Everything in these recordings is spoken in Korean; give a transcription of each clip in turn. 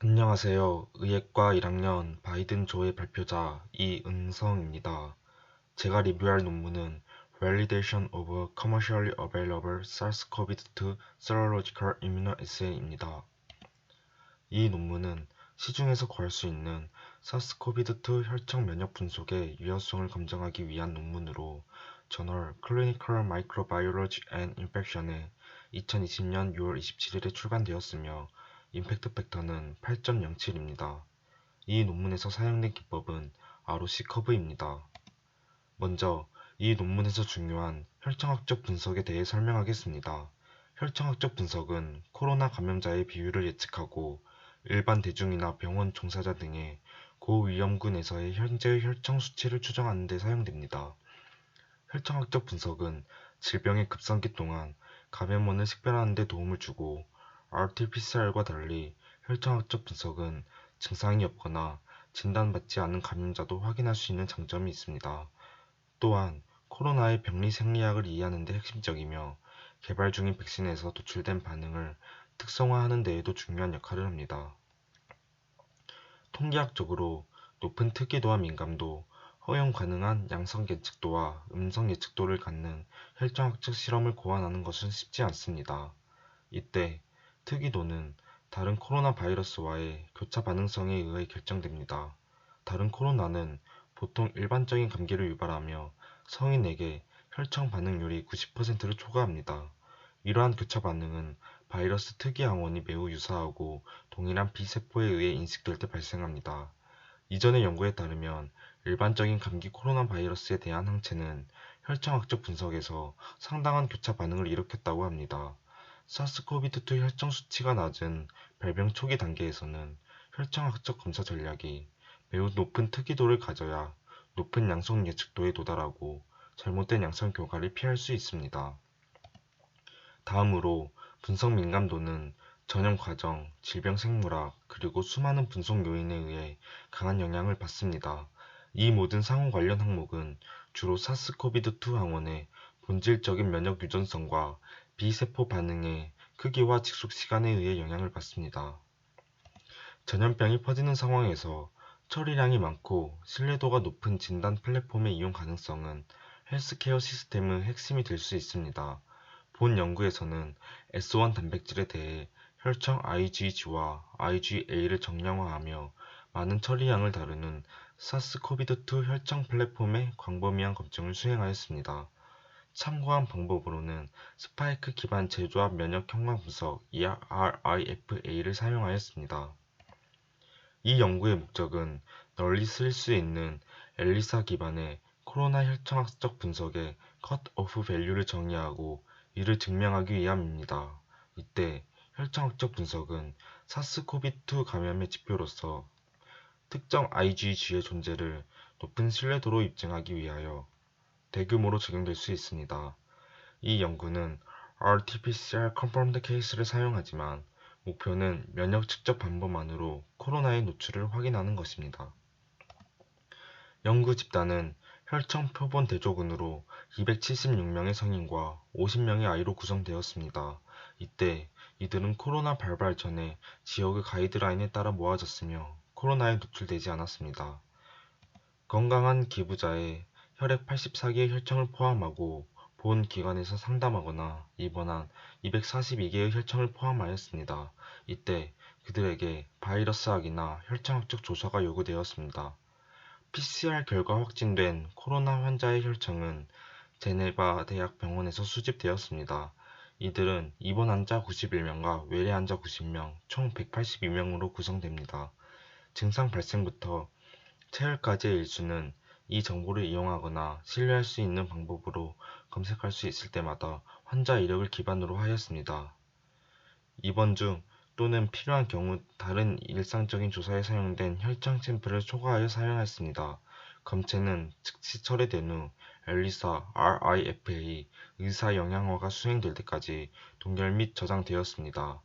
안녕하세요. 의예과 1학년 바이든 조의 발표자 이은성입니다. 제가 리뷰할 논문은 Validation of Commercially Available SARS-CoV-2 Serological Immunoassay입니다. 이 논문은 시중에서 구할 수 있는 SARS-CoV-2 혈청 면역 분석의 유효성을 검증하기 위한 논문으로 저널 Clinical Microbiology and Infection에 2020년 6월 27일에 출간되었으며 임팩트 팩터는 8.07입니다. 이 논문에서 사용된 기법은 ROC 커브입니다. 먼저 이 논문에서 중요한 혈청학적 분석에 대해 설명하겠습니다. 혈청학적 분석은 코로나 감염자의 비율을 예측하고 일반 대중이나 병원 종사자 등의 고위험군에서의 현재의 혈청 수치를 추정하는 데 사용됩니다. 혈청학적 분석은 질병의 급성기 동안 감염원을 식별하는 데 도움을 주고 RT-PCR과 달리 혈청학적 분석은 증상이 없거나 진단받지 않은 감염자도 확인할 수 있는 장점이 있습니다. 또한 코로나의 병리 생리학을 이해하는 데 핵심적이며 개발 중인 백신에서 도출된 반응을 특성화하는 데에도 중요한 역할을 합니다. 통계학적으로 높은 특이도와 민감도, 허용 가능한 양성 예측도와 음성 예측도를 갖는 혈청학적 실험을 고안하는 것은 쉽지 않습니다. 이때 특이도는 다른 코로나 바이러스와의 교차 반응성에 의해 결정됩니다. 다른 코로나는 보통 일반적인 감기를 유발하며 성인에게 혈청 반응률이 90%를 초과합니다. 이러한 교차 반응은 바이러스 특이 항원이 매우 유사하고 동일한 B세포에 의해 인식될 때 발생합니다. 이전의 연구에 따르면 일반적인 감기 코로나 바이러스에 대한 항체는 혈청학적 분석에서 상당한 교차 반응을 일으켰다고 합니다. 사스코비드2 혈청 수치가 낮은 발병 초기 단계에서는 혈청학적 검사 전략이 매우 높은 특이도를 가져야 높은 양성 예측도에 도달하고 잘못된 양성 교과를 피할 수 있습니다. 다음으로 분석 민감도는 전염 과정, 질병 생물학, 그리고 수많은 분석 요인에 의해 강한 영향을 받습니다. 이 모든 상호 관련 항목은 주로 사스코비드2 항원의 본질적인 면역 유전성과 비세포 반응의 크기와 직속 시간에 의해 영향을 받습니다. 전염병이 퍼지는 상황에서 처리량이 많고 신뢰도가 높은 진단 플랫폼의 이용 가능성은 헬스케어 시스템의 핵심이 될 수 있습니다. 본 연구에서는 S1 단백질에 대해 혈청 IgG와 IgA를 정량화하며 많은 처리량을 다루는 사스 코비드2 혈청 플랫폼의 광범위한 검증을 수행하였습니다. 참고한 방법으로는 스파이크 기반 재조합 면역 형광 분석 (RIFA를) 사용하였습니다. 이 연구의 목적은 널리 쓰일 수 있는 엘리사 기반의 코로나 혈청학적 분석의 컷오프 밸류를 정의하고 이를 증명하기 위함입니다. 이때 혈청학적 분석은 사스코비2 감염의 지표로서 특정 IgG의 존재를 높은 신뢰도로 입증하기 위하여 대규모로 적용될 수 있습니다. 이 연구는 RT-PCR Confirmed Case를 사용하지만 목표는 면역 측정 방법만으로 코로나의 노출을 확인하는 것입니다. 연구 집단은 혈청 표본 대조군으로 276명의 성인과 50명의 아이로 구성되었습니다. 이때 이들은 코로나 발발 전에 지역의 가이드라인에 따라 모아졌으며 코로나에 노출되지 않았습니다. 건강한 기부자의 혈액 84개의 혈청을 포함하고 본 기관에서 상담하거나 입원한 242개의 혈청을 포함하였습니다. 이때 그들에게 바이러스학이나 혈청학적 조사가 요구되었습니다. PCR 결과 확진된 코로나 환자의 혈청은 제네바 대학 병원에서 수집되었습니다. 이들은 입원 환자 91명과 외래 환자 90명, 총 182명으로 구성됩니다. 증상 발생부터 체열까지의 일수는 이 정보를 이용하거나 신뢰할 수 있는 방법으로 검색할 수 있을 때마다 환자 이력을 기반으로 하였습니다. 입원 중 또는 필요한 경우 다른 일상적인 조사에 사용된 혈청 샘플을 초과하여 사용했습니다. 검체는 즉시 철회된 후 엘리사 RIFA 의사 영양화가 수행될 때까지 동결 및 저장되었습니다.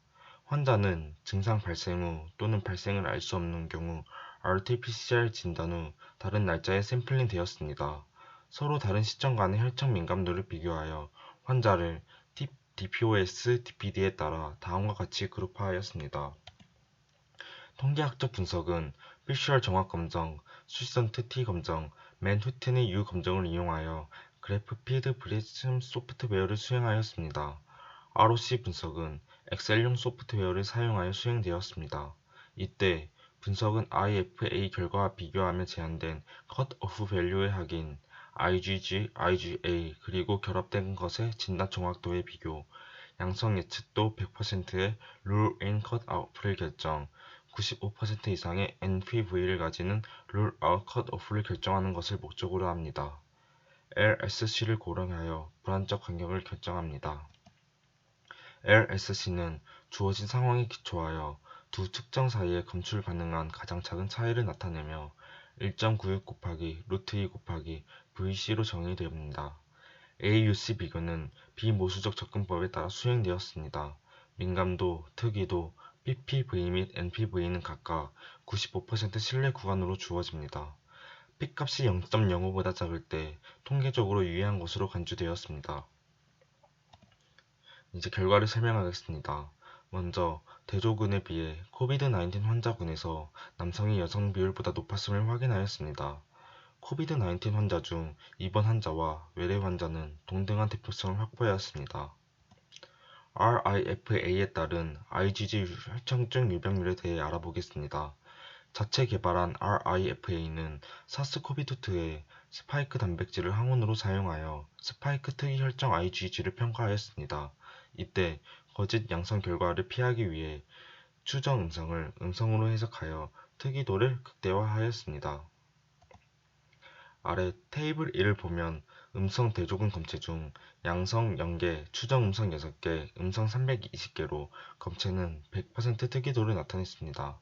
환자는 증상 발생 후 또는 발생을 알 수 없는 경우 RT-PCR 진단 후 다른 날짜에 샘플링 되었습니다. 서로 다른 시점 간의 혈청 민감도를 비교하여 환자를 DPOS, DPD에 따라 다음과 같이 그룹화하였습니다. 통계학적 분석은 피셔 정확 검정, 수시선트 T 검정, 맨후튼의 U 검정을 이용하여 그래프 피드 프리즘 소프트웨어를 수행하였습니다. ROC 분석은 엑셀용 소프트웨어를 사용하여 수행되었습니다. 이때 분석은 IFA 결과와 비교하며 제한된 컷오프 밸류의 확인, IgG, IgA 그리고 결합된 것의 진단 정확도의 비교, 양성 예측도 100%의 룰 인 컷아웃을 결정, 95% 이상의 NPV를 가지는 룰아웃 컷오프를 결정하는 것을 목적으로 합니다. LSC를 고려하여 불안적 간격을 결정합니다. LSC는 주어진 상황에 기초하여 두 특정 사이에 검출 가능한 가장 작은 차이를 나타내며 1.96 곱하기 루트 2 곱하기 VC로 정의됩니다. AUC 비교는 비모수적 접근법에 따라 수행되었습니다. 민감도, 특이도, PPV 및 NPV는 각각 95% 신뢰 구간으로 주어집니다. P값이 0.05보다 작을 때 통계적으로 유의한 것으로 간주되었습니다. 이제 결과를 설명하겠습니다. 먼저 대조군에 비해 코비드-19 환자군에서 남성이 여성 비율보다 높았음을 확인하였습니다. 코비드-19 환자 중 입원 환자와 외래 환자는 동등한 대표성을 확보하였습니다. RIFA에 따른 IgG 혈청증 유병률에 대해 알아보겠습니다. 자체 개발한 RIFA는 사스코비드2의 스파이크 단백질을 항원으로 사용하여 스파이크 특이 혈청 IgG를 평가하였습니다. 이때 거짓 양성 결과를 피하기 위해 추정 음성을 음성으로 해석하여 특이도를 극대화하였습니다. 아래 테이블 1을 보면 음성 대조군 검체 중 양성 0개, 추정 음성 6개, 음성 320개로 검체는 100% 특이도를 나타냈습니다.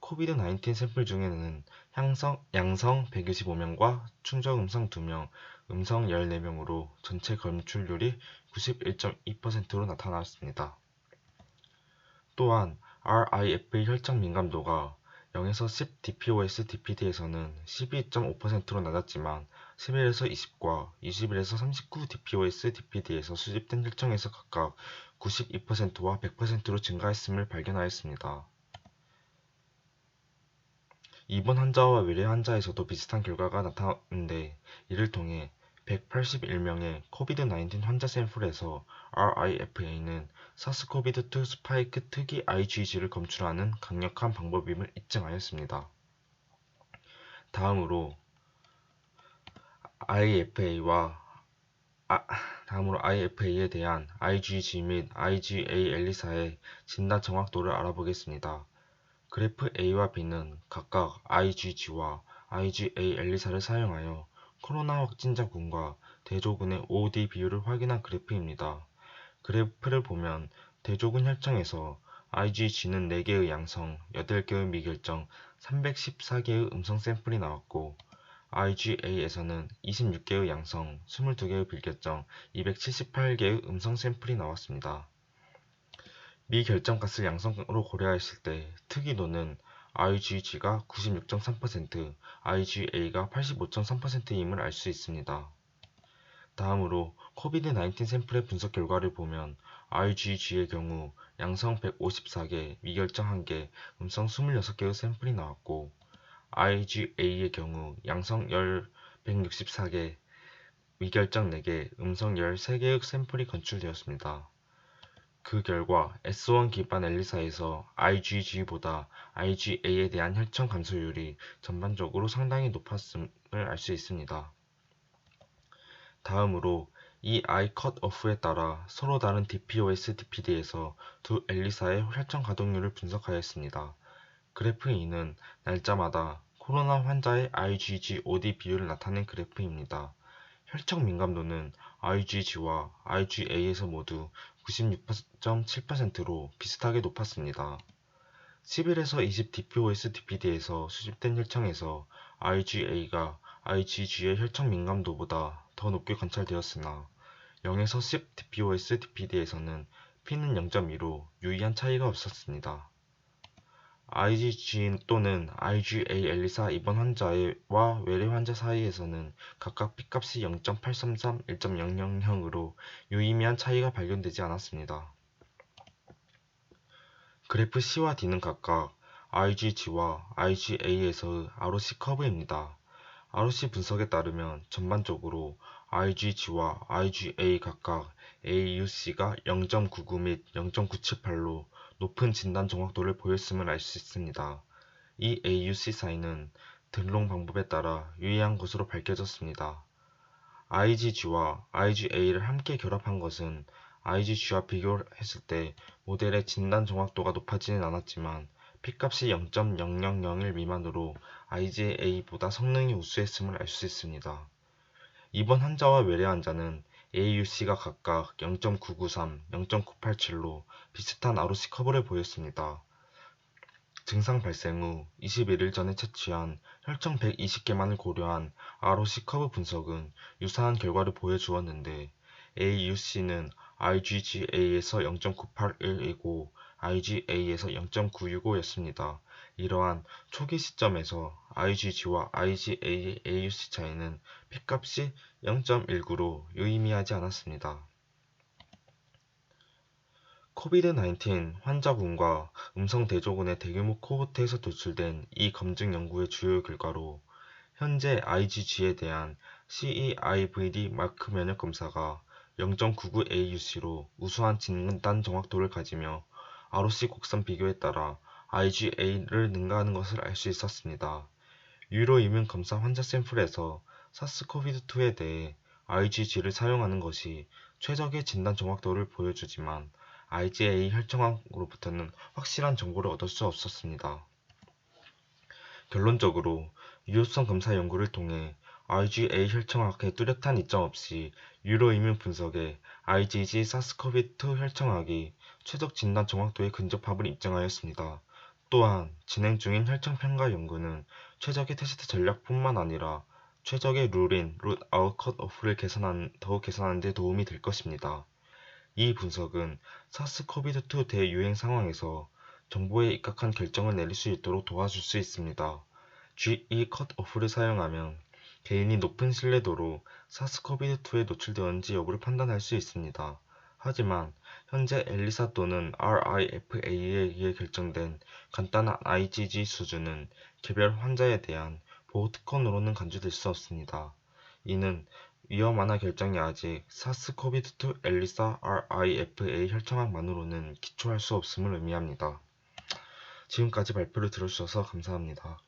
코비드-19 샘플 중에는 향성, 양성 125명과 충정 음성 2명, 음성 14명으로 전체 검출률이 91.2%로 나타났습니다. 또한 RIF의 혈청 민감도가 0에서 10 DPOS DPD에서는 12.5%로 낮았지만 11에서 20과 21에서 39 DPOS DPD에서 수집된 혈청에서 각각 92%와 100%로 증가했음을 발견하였습니다. 입원 환자와 외래 환자에서도 비슷한 결과가 나타났는데 이를 통해 181명의 코비드-19 환자 샘플에서 RIFA는 사스코비드2 스파이크 특이 IgG를 검출하는 강력한 방법임을 입증하였습니다. 다음으로 IFA와 아, 다음으로 IFA에 대한 IgG 및 IgA 엘리사의 진단 정확도를 알아보겠습니다. 그래프 A와 B는 각각 IgG와 IgA 엘리사를 사용하여 코로나 확진자 군과 대조군의 OD 비율을 확인한 그래프입니다. 그래프를 보면 대조군 혈청에서 IgG는 4개의 양성, 8개의 미결정, 314개의 음성 샘플이 나왔고 IgA에서는 26개의 양성, 22개의 빌결정, 278개의 음성 샘플이 나왔습니다. 미결정값을 양성으로 고려했을 때 특이도는 IgG가 96.3%, IgA가 85.3%임을 알 수 있습니다. 다음으로 코비드-19 샘플의 분석 결과를 보면 IgG의 경우 양성 154개, 미결정 1개, 음성 26개의 샘플이 나왔고 IgA의 경우 양성 164개, 미결정 4개, 음성 13개의 샘플이 건출되었습니다. 그 결과 S1 기반 엘리사에서 IgG보다 IgA에 대한 혈청 감소율이 전반적으로 상당히 높았음을 알 수 있습니다. 다음으로 이 I 컷오프에 따라 서로 다른 DPOS, DPD에서 두 엘리사의 혈청 가동률을 분석하였습니다. 그래프 2는 날짜마다 코로나 환자의 IgG OD 비율을 나타낸 그래프입니다. 혈청 민감도는 IgG와 IgA에서 모두 96.7%로 비슷하게 높았습니다. 11에서 20 DPOS DPD에서 수집된 혈청에서 IgA가 IgG의 혈청 민감도보다 더 높게 관찰되었으나 0에서 10 DPOS DPD에서는 P는 0.2로 유의한 차이가 없었습니다. IgG 또는 IgA 엘리사 입원 환자와 외래 환자 사이에서는 각각 P값이 0.833, 1.00형으로 유의미한 차이가 발견되지 않았습니다. 그래프 C와 D는 각각 IgG와 IgA에서의 ROC 커브입니다. ROC 분석에 따르면 전반적으로 IgG와 IgA 각각 AUC가 0.99 및 0.978로 높은 진단 정확도를 보였음을 알 수 있습니다. 이 AUC 사이는 등록 방법에 따라 유의한 것으로 밝혀졌습니다. IgG와 IgA를 함께 결합한 것은 IgG와 비교했을 때 모델의 진단 정확도가 높아지는 않았지만 P값이 0.0001 미만으로 IgA보다 성능이 우수했음을 알 수 있습니다. 이번 환자와 외래 환자는 AUC가 각각 0.993, 0.987로 비슷한 ROC 커브를 보였습니다. 증상 발생 후 21일 전에 채취한 혈청 120개만을 고려한 ROC 커브 분석은 유사한 결과를 보여주었는데 AUC는 IgGA에서 0.981이고 IgA에서 0.965였습니다. 이러한 초기 시점에서 IgG와 IgA AUC 차이는 P값이 0.19로 유의미하지 않았습니다. 코비드-19 환자군과 음성 대조군의 대규모 코호트에서 도출된 이 검증 연구의 주요 결과로 현재 IgG에 대한 CE-IVD 마크 면역 검사가 0.99 AUC로 우수한 진단 정확도를 가지며 ROC 곡선 비교에 따라 IgA를 능가하는 것을 알 수 있었습니다. 유로 이뮨 검사 환자 샘플에서 사스코비드2에 대해 IgG를 사용하는 것이 최적의 진단 정확도를 보여주지만 IgA 혈청학으로부터는 확실한 정보를 얻을 수 없었습니다. 결론적으로 유효성 검사 연구를 통해 IgA 혈청학의 뚜렷한 이점 없이 유로 이뮨 분석에 IgG 사스코비2 혈청학이 최적 진단 정확도에 근접함을 입증하였습니다. 또한 진행 중인 혈청 평가 연구는 최적의 테스트 전략뿐만 아니라 최적의 룰인 룻 아웃 컷 오프를 개선한, 더욱 개선하는 데 도움이 될 것입니다. 이 분석은 사스 코비드2 대유행 상황에서 정보에 입각한 결정을 내릴 수 있도록 도와줄 수 있습니다. GE 컷 오프를 사용하면 개인이 높은 신뢰도로 사스 코비드2에 노출되었는지 여부를 판단할 수 있습니다. 하지만 현재 엘리사 또는 RIFA에 의해 결정된 간단한 IgG 수준은 개별 환자에 대한 보호 특권으로는 간주될 수 없습니다. 이는 위험 완화 결정이 아직 사스 코비드2 엘리사 RIFA 혈청학만으로는 기초할 수 없음을 의미합니다. 지금까지 발표를 들어주셔서 감사합니다.